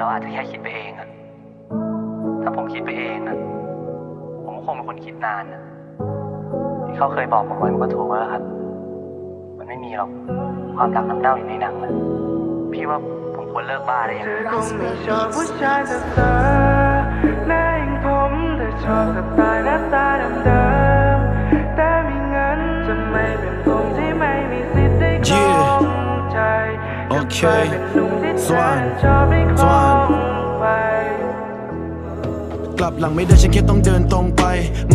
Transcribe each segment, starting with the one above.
เราอาจจะแค่คิดไปเองอะถ้าผมคิดไปเองอะผมก็คงเป็นคนคิดนานอะที่เขาเคยบอกผมไว้มันก็ถูกแล้วครับ มันไม่มีหรอกความรักน้ำเน่าอยู่ในหนังนะพี่ว่าผมควรเลิกบ้าได้ยังเธไงอคงไม่ชอบผู้ชายแบบเธอ เคสวานสวนกลับหลังไม่ได้ฉันแค่ต้องเดินตรงไป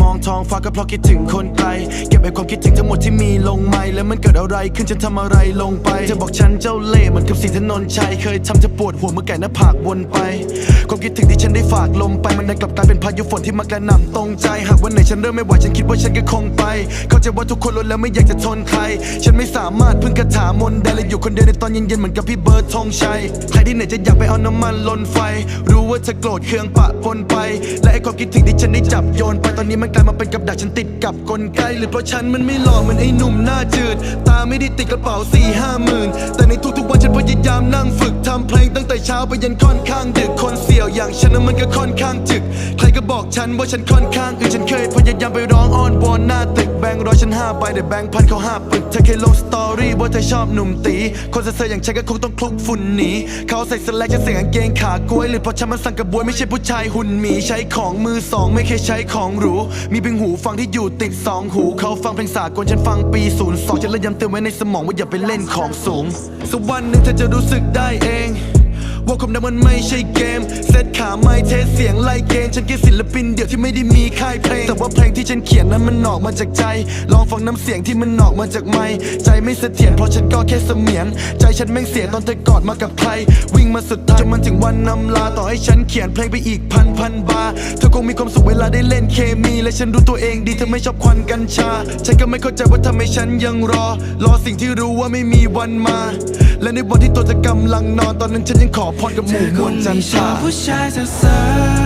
มอง ท้องฟ้าก็เพราะคิดถึงคนไกล เก็บไอ้ความคิดถึงทั้งหมดที่มีลงไม่แล้วมันเกิดอะไรขึ้นฉันทำอะไรลงไป เธอบอกฉันเจ้าเล่ห์เหมือนกับสีถนนชัยเคยทำเธอปวดหัวเมื่อไก่หน้าผากวนไป ความคิดถึงที่ฉันได้ฝากลมไปมันไดันกลับกลายเป็นพายุฝนที่มากระหน่ำตรงใจหากวันไหนฉันเริ่มไม่ไหวฉันคิดว่าฉันก็คงไป เข้าใจว่าทุกคนล้วนแล้วไม่อยากจะทนใคร ฉันไม่สามารถพึ่งคาถามนต์ใดและอยู่คนเดียวในตอนเย็นๆเหมือนกับพี่เบิร์ดธงชัยใครที่ไหนจะอยากไปเอาน้ำมันลนไฟ รู้ว่าเธอโกรธเคืองปะปนไป และไอ้ความคิดถึงที่ฉันได้จับโยนไปตอนนี้มันกลายมาเป็นกับดักฉันติดกับกลไกหรือเพราะฉันมันไม่หล่อเหมือนไอ้หนุ่มหน้าจืด ตาไม่ได้ติดกระเป๋าสี่ห้าหมื่น เช้าไปยันค่อนข้างดึกคนเสี่ยวอย่างฉันนั้นมันก็ค่อนข้างจึก ใครก็บอกฉันว่าฉันค่อนข้างอื่นฉันเคยพยายามไปร้องอ้อนวอนหน้าตึกแบงค์ร้อยฉันห้าใบแต่แบงค์พันเขาห้าปึกเธอเคยลงสตอรี่ว่าเธอชอบหนุ่มตีคนเซ่ออย่างฉันก็คงต้องคลุกฝุ่นหนีเขาใส่สแลกฉันใส่กางเกงขากล้วยหรือเพราะฉันมันสั่งกระบวยไม่ใช่ผู้ชายหุ่นหมีใช้ของมือสองไม่เคยใช้ของหรูมีเพียงหูฟังที่อยู่ติดสองหูเขาฟังเพลงสากลฉันฟังปีศูนย์สองฉันเลยย้ำเตือนไว้ในสมองว่าอย่าไปเล่นของสูงสักวันหนึ่งเธอจะรู้สึกได้เอง ว่าความดังมันไม่ใช่เกม เซตขาไม่เทสเสียงไล่เกณฑ์ฉันแค่ศิลปินเดี่ยวที่ไม่ได้มีค่ายเพลง แต่ว่าเพลงที่ฉันเขียนนั้นมันออกมาจากใจ ลองฟังน้ำเสียงที่มันออกมาจากไม้ใจไม่เสถียรเพราะฉันก็แค่เสมียน ใจฉันแม่งเสียตอนเธอกอดมากับใคร วิ่งมาสุดทางจนมันถึงวันนำลาต่อให้ฉันเขียนเพลงไปอีกพันพันบาร์เธอคงมีความสุขเวลาได้เล่นเคมี และฉันรู้ตัวเองดีเธอไม่ชอบควันกัญชา ฉันก็ไม่เข้าใจว่าทำไมฉันยังรอ รอสิ่งที่รู้ว่าไม่มีวันมา และในวันที่ตัวเธอกำลังนอนตอนนั้นฉันยังขอพรกับหมู่มวลจันทราผู้ชายเซ่อๆ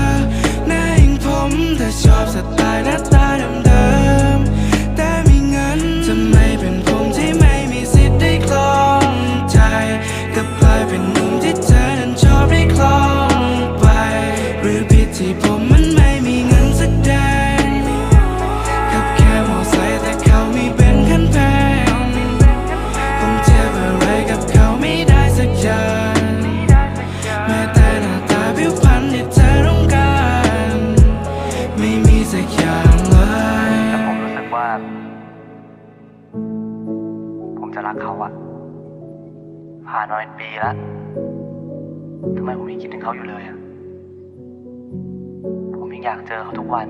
ผมจะรักเขาอะผ่านมาเป็นปีแล้วทำไมผมยังคิดถึงเขาอยู่เลยอะผมยังอยากเจอเขาทุกวัน